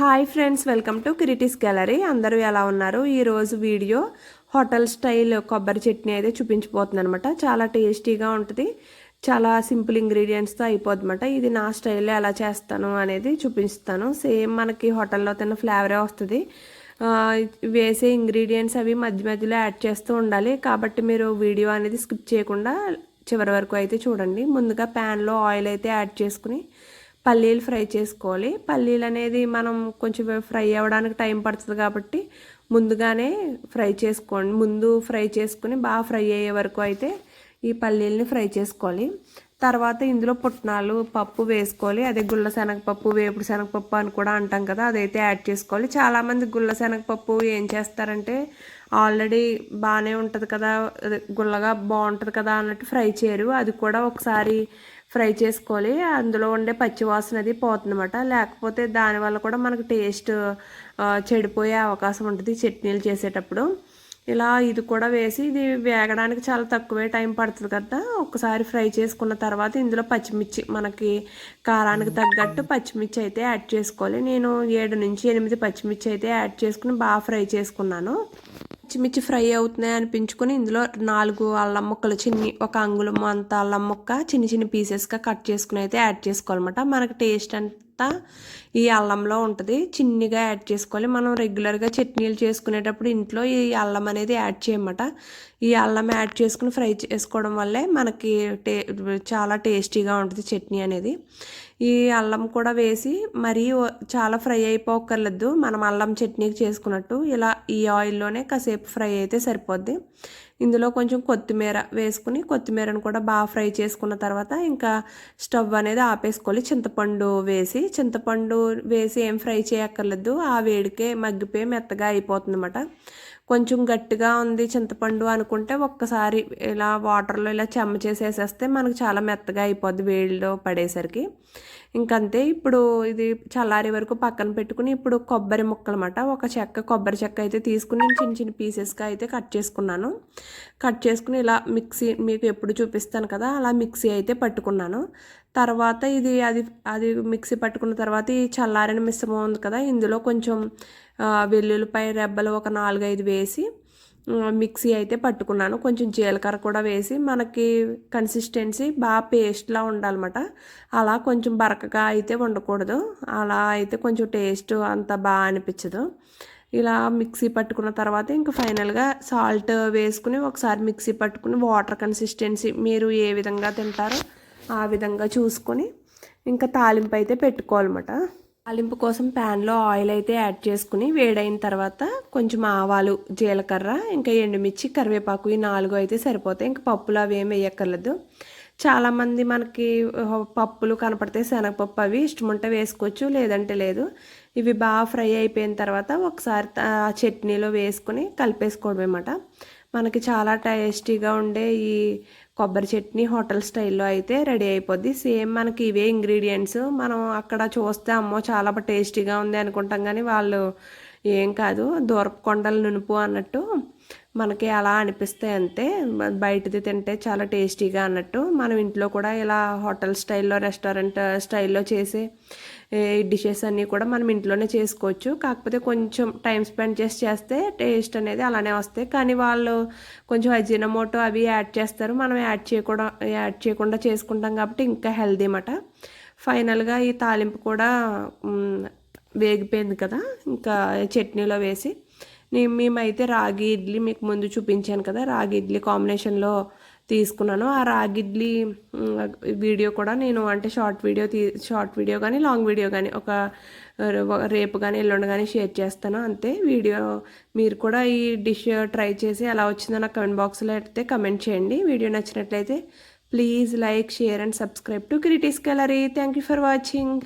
Hi friends welcome to క్రిటిస్ gallery. అందరూ ఎలా ఉన్నారు? ఈరోజు వీడియో హోటల్ స్టైల్ కొబ్బరి చట్నీ అయితే చూపించిపోతుంది అనమాట చాలా టేస్టీగా ఉంటుంది. చాలా సింపుల్ ఇంగ్రీడియంట్స్తో అయిపోద్ది అనమాట ఇది నా స్టైల్లో ఎలా చేస్తాను అనేది చూపిస్తాను. సేమ్ మనకి హోటల్లో తిన్న ఫ్లేవరే వస్తుంది. వేసే ఇంగ్రీడియంట్స్ అవి మధ్య మధ్యలో యాడ్ చేస్తూ ఉండాలి. కాబట్టి మీరు వీడియో అనేది స్కిప్ చేయకుండా చివరి వరకు అయితే చూడండి. ముందుగా ప్యాన్లో ఆయిల్ అయితే యాడ్ చేసుకుని పల్లీలు ఫ్రై చేసుకోవాలి. పల్లీలు అనేది మనం కొంచెం ఫ్రై అవ్వడానికి టైం పడుతుంది కాబట్టి ముందుగానే ఫ్రై చేసుకోండి. ముందు ఫ్రై చేసుకుని బాగా ఫ్రై అయ్యే వరకు అయితే ఈ పల్లీలని ఫ్రై చేసుకోవాలి. తర్వాత ఇందులో పుట్నాలు పప్పు వేసుకోవాలి. అదే గుళ్ళ శనగపప్పు వేపుడు శనగపప్పు అని కూడా అంటాం కదా అదైతే యాడ్ చేసుకోవాలి. చాలామంది గుళ్ళ శనగపప్పు ఏం చేస్తారంటే ఆల్రెడీ బాగానే ఉంటుంది కదా అదే గుల్లగా బాగుంటుంది కదా అన్నట్టు ఫ్రై చేయరు. అది కూడా ఒకసారి ఫ్రై చేసుకోవాలి. అందులో ఉండే పచ్చివాసన అది పోతుందన్నమాట. లేకపోతే దానివల్ల కూడా మనకు టేస్ట్ చెడిపోయే అవకాశం ఉంటుంది చట్నీలు చేసేటప్పుడు. ఇలా ఇది కూడా వేసి ఇది వేగడానికి చాలా తక్కువే టైం పడుతుంది కదా. ఒకసారి ఫ్రై చేసుకున్న తర్వాత ఇందులో పచ్చిమిర్చి మనకి కారానికి తగ్గట్టు పచ్చిమిర్చి అయితే యాడ్ చేసుకోవాలి. నేను ఏడు నుంచి ఎనిమిది పచ్చిమిర్చి అయితే యాడ్ చేసుకుని బాగా ఫ్రై చేసుకున్నాను. పచ్చిమిర్చి ఫ్రై అవుతున్నాయి అనిపించుకొని ఇందులో నాలుగు అల్లం ముక్కలు చిన్ని ఒక అంగుళం అంత అల్లం ముక్క చిన్న చిన్న పీసెస్గా కట్ చేసుకుని అయితే యాడ్ చేసుకోవాలన్నమాట. మనకు టేస్ట్ అంతా ఈ అల్లంలో ఉంటుంది. చిన్నిగా యాడ్ చేసుకోవాలి. మనం రెగ్యులర్గా చట్నీలు చేసుకునేటప్పుడు ఇంట్లో ఈ అల్లం అనేది యాడ్ చేయమాట. ఈ అల్లం యాడ్ చేసుకుని ఫ్రై చేసుకోవడం వల్లే మనకి టే చాలా టేస్టీగా ఉంటుంది చట్నీ అనేది. ఈ అల్లం కూడా వేసి మరీ చాలా ఫ్రై అయిపోకర్లేదు మనం అల్లం చట్నీకి చేసుకున్నట్టు ఇలా ఈ ఆయిల్లోనే కాసేపు ఫ్రై అయితే సరిపోద్ది. ఇందులో కొంచెం కొత్తిమీర వేసుకుని కొత్తిమీరను కూడా బాగా ఫ్రై చేసుకున్న తర్వాత ఇంకా స్టవ్ అనేది ఆపేసుకోవాలి చింతపండు వేసి చింతపండు వేసి ఏం ఫ్రై చేయక్కర్లేదు. ఆ వేడికే మగ్గిపోయి మెత్తగా అయిపోతుంది అన్నమాట కొంచెం గట్టిగా ఉంది చింతపండు అనుకుంటే ఒక్కసారి ఇలా వాటర్లో ఇలా చెమ్మ చేసేసేస్తే మనకు చాలా మెత్తగా అయిపోద్ది వేడిలో పడేసరికి. ఇంకంతే. ఇప్పుడు ఇది చల్లారి వరకు పక్కన పెట్టుకుని ఇప్పుడు కొబ్బరి ముక్కలు ఒక చెక్క కొబ్బరి చెక్క అయితే తీసుకుని నేను చిన్న చిన్న పీసెస్గా అయితే కట్ చేసుకున్నాను. కట్ చేసుకుని ఇలా మిక్సీ మీకు ఎప్పుడు చూపిస్తాను కదా అలా మిక్సీ అయితే పట్టుకున్నాను. తర్వాత ఇది అది అది మిక్సీ పట్టుకున్న తర్వాత ఈ చల్లారిన మిశ్రమం ఉంది కదా ఇందులో కొంచెం వెల్లుల్లిపాయ రెబ్బలు ఒక నాలుగైదు వేసి మిక్సీ అయితే పట్టుకున్నాను. కొంచెం జీలకర్ర కూడా వేసి మనకి కన్సిస్టెన్సీ బాగా పేస్ట్లా ఉండాలన్నమాట. అలా కొంచెం బరకగా అయితే ఉండకూడదు అలా అయితే కొంచెం టేస్ట్ అంత బాగా అనిపించదు. ఇలా మిక్సీ పట్టుకున్న తర్వాత ఇంకా ఫైనల్గా సాల్ట్ వేసుకుని ఒకసారి మిక్సీ పట్టుకుని వాటర్ కన్సిస్టెన్సీ మీరు ఏ విధంగా తింటారో ఆ విధంగా చూసుకొని ఇంకా తాలింపు అయితే పెట్టుకోవాలన్నమాట. తాలింపు కోసం ప్యాన్లో ఆయిల్ అయితే యాడ్ చేసుకుని వేడైన తర్వాత కొంచెం ఆవాలు జీలకర్ర ఇంకా ఎండుమిర్చి కరివేపాకు ఈ నాలుగు అయితే సరిపోతాయి. ఇంకా పప్పులు అవి ఏమి వేయక్కర్లేదు. చాలామంది మనకి పప్పులు కనపడితే శనగపప్పు అవి ఇష్టం ఉంటే వేసుకోవచ్చు లేదంటే లేదు. ఇవి బాగా ఫ్రై అయిపోయిన తర్వాత ఒకసారి ఆ చట్నీలో వేసుకొని కలిపేసుకోవడం అనమాట మనకి చాలా టేస్టీగా ఉండే ఈ కొబ్బరి చట్నీ హోటల్ స్టైల్లో అయితే రెడీ అయిపోద్ది. సేమ్ మనకి ఇవే ఇంగ్రీడియంట్స్. మనం అక్కడ చూస్తే అమ్మో చాలా టేస్టీగా ఉంది అనుకుంటాం. కానీ వాళ్ళు ఏం కాదు దూరపు కొండల నునుపు అన్నట్టు మనకి అలా అనిపిస్తాయి అంతే. బయటది తింటే చాలా టేస్టీగా అన్నట్టు మనం ఇంట్లో కూడా ఇలా హోటల్ స్టైల్లో రెస్టారెంట్ స్టైల్లో చేసే డిషెస్ అన్నీ కూడా మనం ఇంట్లోనే చేసుకోవచ్చు. కాకపోతే కొంచెం టైం స్పెండ్ చేసి చేస్తే టేస్ట్ అనేది అలానే వస్తాయి. కానీ వాళ్ళు కొంచెం అజినమోటో అవి యాడ్ చేస్తారు. మనం యాడ్ చేయకుండా యాడ్ చేయకుండా చేసుకుంటాం కాబట్టి ఇంకా హెల్దీ అన్నమాట. ఫైనల్గా ఈ తాలింపు కూడా వేగిపోయింది కదా. ఇంకా చట్నీలో వేసి మేమైతే రాగి ఇడ్లీ మీకు ముందు చూపించాను కదా రాగి ఇడ్లీ కాంబినేషన్లో తీసుకున్నాను. ఆ రాగి ఇడ్లీ వీడియో కూడా నేను అంటే షార్ట్ వీడియో తీ షార్ట్ వీడియో కానీ లాంగ్ వీడియో కానీ ఒక రేపు కానీ ఎల్లుండి కానీ షేర్ చేస్తాను అంతే. వీడియో మీరు కూడా ఈ డిష్ ట్రై చేసి ఎలా వచ్చిందో నాకు కమెంట్ బాక్స్లో అయితే కమెంట్ చేయండి. వీడియో నచ్చినట్లయితే please like share and subscribe to క్రిటిస్ gallery. Thank you for watching.